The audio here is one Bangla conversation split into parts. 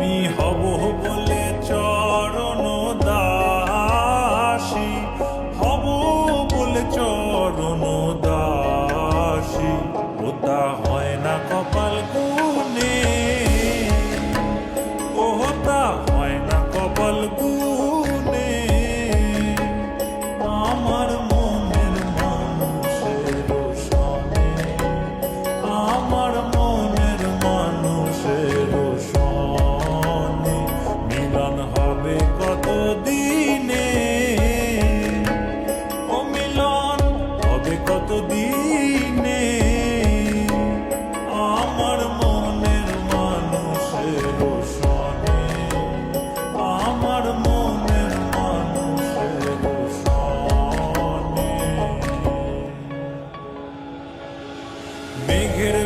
আমি হব বলে চরণ দাসি। হব বলে চরণ দাসি। ওটা হয় না কপাল গুনে ওটা হয় না কপাল গুনে আমার দিনে। ও মিলন হবে কত আমার মনের মানুষের সনে আমার মনের মানুষের সনে মেঘের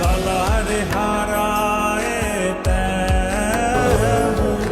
কালার হারা।